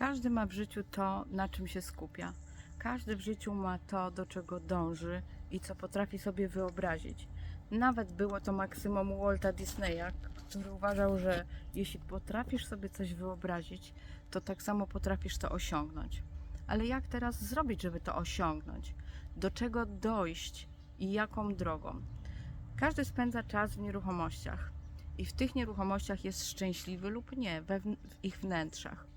Każdy ma w życiu to, na czym się skupia. Każdy w życiu ma to, do czego dąży i co potrafi sobie wyobrazić. Nawet było to maksymum Walta Disneya, który uważał, że jeśli potrafisz sobie coś wyobrazić, to tak samo potrafisz to osiągnąć. Ale jak teraz zrobić, żeby to osiągnąć? Do czego dojść i jaką drogą? Każdy spędza czas w nieruchomościach i w tych nieruchomościach jest szczęśliwy lub nie, we, w ich wnętrzach.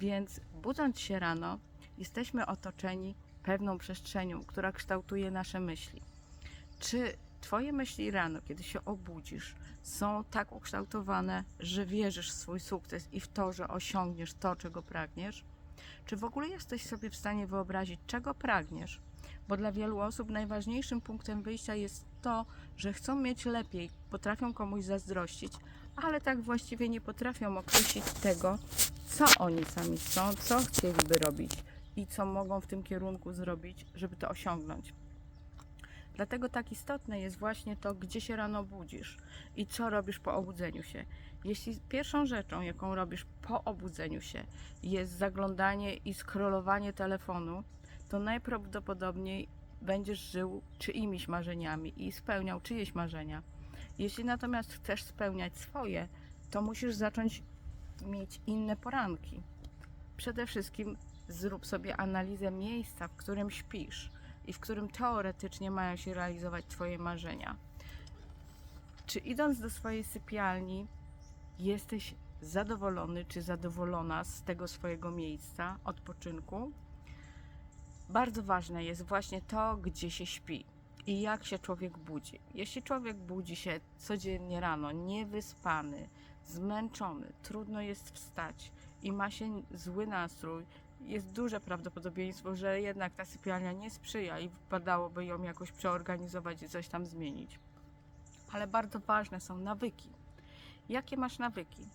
Więc budząc się rano, jesteśmy otoczeni pewną przestrzenią, która kształtuje nasze myśli. Czy Twoje myśli rano, kiedy się obudzisz, są tak ukształtowane, że wierzysz w swój sukces i w to, że osiągniesz to, czego pragniesz? Czy w ogóle jesteś sobie w stanie wyobrazić, czego pragniesz? Bo dla wielu osób najważniejszym punktem wyjścia jest to, że chcą mieć lepiej, potrafią komuś zazdrościć, ale tak właściwie nie potrafią określić tego, co oni sami są, co chcieliby robić i co mogą w tym kierunku zrobić, żeby to osiągnąć. Dlatego tak istotne jest właśnie to, gdzie się rano budzisz i co robisz po obudzeniu się. Jeśli pierwszą rzeczą, jaką robisz po obudzeniu się, jest zaglądanie i scrollowanie telefonu, to najprawdopodobniej będziesz żył czyimiś marzeniami i spełniał czyjeś marzenia. Jeśli natomiast chcesz spełniać swoje, to musisz zacząć mieć inne poranki. Przede wszystkim zrób sobie analizę miejsca, w którym śpisz i w którym teoretycznie mają się realizować Twoje marzenia. Czy idąc do swojej sypialni, jesteś zadowolony czy zadowolona z tego swojego miejsca odpoczynku? Bardzo ważne jest właśnie to, gdzie się śpi i jak się człowiek budzi. Jeśli człowiek budzi się codziennie rano, niewyspany, zmęczony, trudno jest wstać i ma się zły nastrój, jest duże prawdopodobieństwo, że jednak ta sypialnia nie sprzyja i wypadałoby ją jakoś przeorganizować i coś tam zmienić. Ale bardzo ważne są nawyki. Jakie masz nawyki?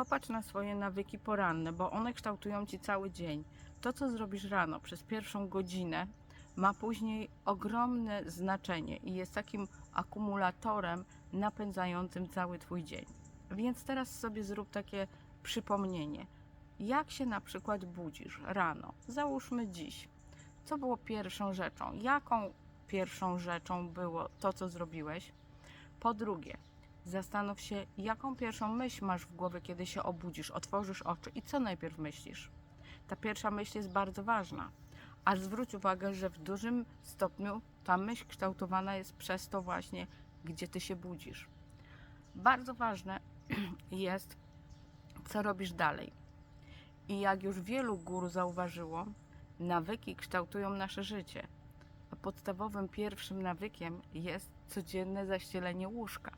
Popatrz na swoje nawyki poranne, bo one kształtują ci cały dzień. To, co zrobisz rano przez pierwszą godzinę, ma później ogromne znaczenie i jest takim akumulatorem napędzającym cały Twój dzień. Więc teraz sobie zrób takie przypomnienie. Jak się na przykład budzisz rano? Załóżmy dziś. Co było pierwszą rzeczą? Jaką pierwszą rzeczą było to, co zrobiłeś? Po drugie, zastanów się, jaką pierwszą myśl masz w głowie, kiedy się obudzisz, otworzysz oczy i co najpierw myślisz. Ta pierwsza myśl jest bardzo ważna. A zwróć uwagę, że w dużym stopniu ta myśl kształtowana jest przez to właśnie, gdzie ty się budzisz. Bardzo ważne jest, co robisz dalej. I jak już wielu gór zauważyło, nawyki kształtują nasze życie. A podstawowym pierwszym nawykiem jest codzienne zaścielenie łóżka.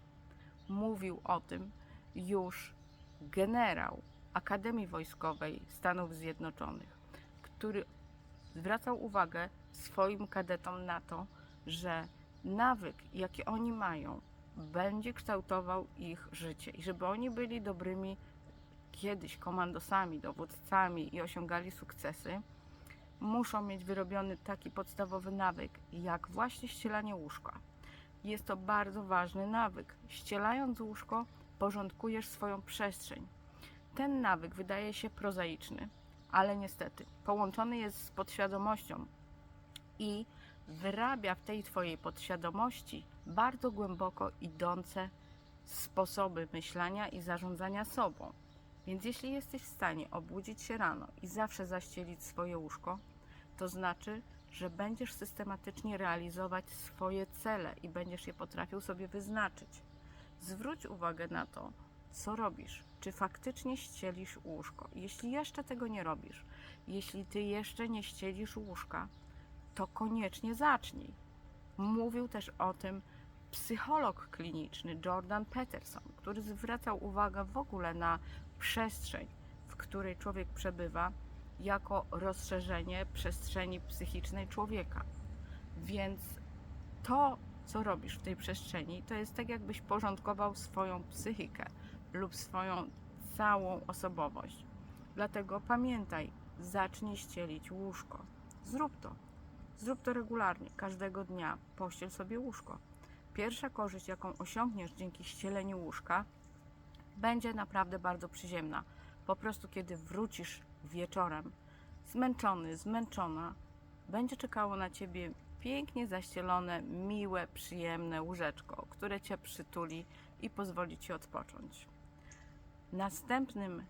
Mówił o tym już generał Akademii Wojskowej Stanów Zjednoczonych, który zwracał uwagę swoim kadetom na to, że nawyk, jaki oni mają, będzie kształtował ich życie i żeby oni byli dobrymi kiedyś komandosami, dowódcami i osiągali sukcesy, muszą mieć wyrobiony taki podstawowy nawyk, jak właśnie ścielanie łóżka. Jest to bardzo ważny nawyk. Ścielając łóżko, porządkujesz swoją przestrzeń. Ten nawyk wydaje się prozaiczny, ale niestety połączony jest z podświadomością i wyrabia w tej Twojej podświadomości bardzo głęboko idące sposoby myślenia i zarządzania sobą. Więc jeśli jesteś w stanie obudzić się rano i zawsze zaścielić swoje łóżko, to znaczy, że będziesz systematycznie realizować swoje cele i będziesz je potrafił sobie wyznaczyć. Zwróć uwagę na to, co robisz. Czy faktycznie ścielisz łóżko? Jeśli jeszcze tego nie robisz, jeśli ty jeszcze nie ścielisz łóżka, to koniecznie zacznij. Mówił też o tym psycholog kliniczny Jordan Peterson, który zwracał uwagę w ogóle na przestrzeń, w której człowiek przebywa, jako rozszerzenie przestrzeni psychicznej człowieka. Więc to, co robisz w tej przestrzeni, to jest tak, jakbyś porządkował swoją psychikę lub swoją całą osobowość. Dlatego pamiętaj, zacznij ścielić łóżko. Zrób to. Zrób to regularnie, każdego dnia. Pościel sobie łóżko. Pierwsza korzyść, jaką osiągniesz dzięki ścieleniu łóżka, będzie naprawdę bardzo przyziemna. Po prostu, kiedy wrócisz wieczorem, zmęczony, zmęczona, będzie czekało na ciebie pięknie zaścielone, miłe, przyjemne łóżeczko, które cię przytuli i pozwoli ci odpocząć. Następnym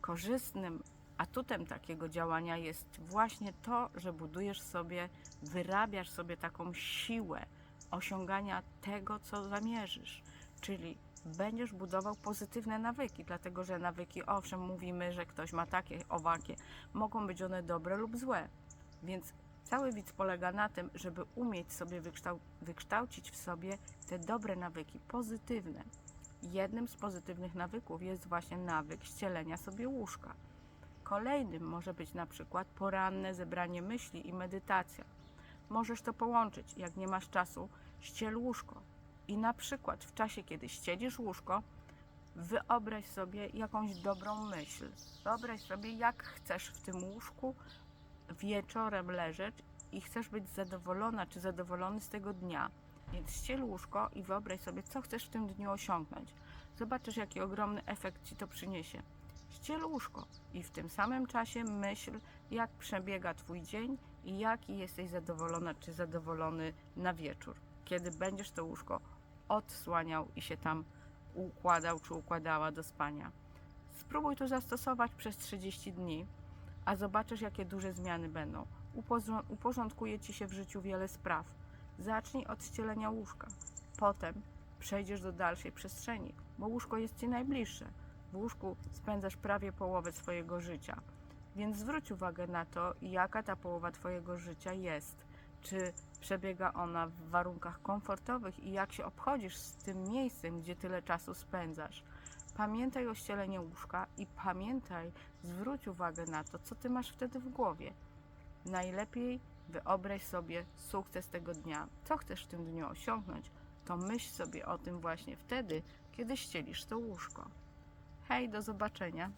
korzystnym atutem takiego działania jest właśnie to, że budujesz sobie, wyrabiasz sobie taką siłę osiągania tego, co zamierzysz. Czyli będziesz budował pozytywne nawyki, dlatego że nawyki, owszem, mówimy, że ktoś ma takie, owakie, mogą być one dobre lub złe. Więc cały widz polega na tym, żeby umieć sobie wykształ- wykształcić w sobie te dobre nawyki, pozytywne. Jednym z pozytywnych nawyków jest właśnie nawyk ścielenia sobie łóżka. Kolejnym może być na przykład poranne zebranie myśli i medytacja. Możesz to połączyć, jak nie masz czasu, ściel łóżko. I na przykład w czasie, kiedy ścielisz łóżko, wyobraź sobie jakąś dobrą myśl. Wyobraź sobie, jak chcesz w tym łóżku wieczorem leżeć i chcesz być zadowolona czy zadowolony z tego dnia. Więc ściel łóżko i wyobraź sobie, co chcesz w tym dniu osiągnąć. Zobaczysz, jaki ogromny efekt ci to przyniesie. Ściel łóżko i w tym samym czasie myśl, jak przebiega Twój dzień i jaki jesteś zadowolona czy zadowolony na wieczór, kiedy będziesz to łóżko odsłaniał i się tam układał czy układała do spania. Spróbuj to zastosować przez 30 dni, a zobaczysz, jakie duże zmiany będą. Uporząd- Uporządkuje Ci się w życiu wiele spraw. Zacznij od ścielenia łóżka. Potem przejdziesz do dalszej przestrzeni, bo łóżko jest Ci najbliższe. W łóżku spędzasz prawie połowę swojego życia. Więc zwróć uwagę na to, jaka ta połowa Twojego życia jest. Czy przebiega ona w warunkach komfortowych i jak się obchodzisz z tym miejscem, gdzie tyle czasu spędzasz. Pamiętaj o ścieleniu łóżka i pamiętaj, zwróć uwagę na to, co Ty masz wtedy w głowie. Najlepiej wyobraź sobie sukces tego dnia. Co chcesz w tym dniu osiągnąć, to myśl sobie o tym właśnie wtedy, kiedy ścielisz to łóżko. Hej, do zobaczenia.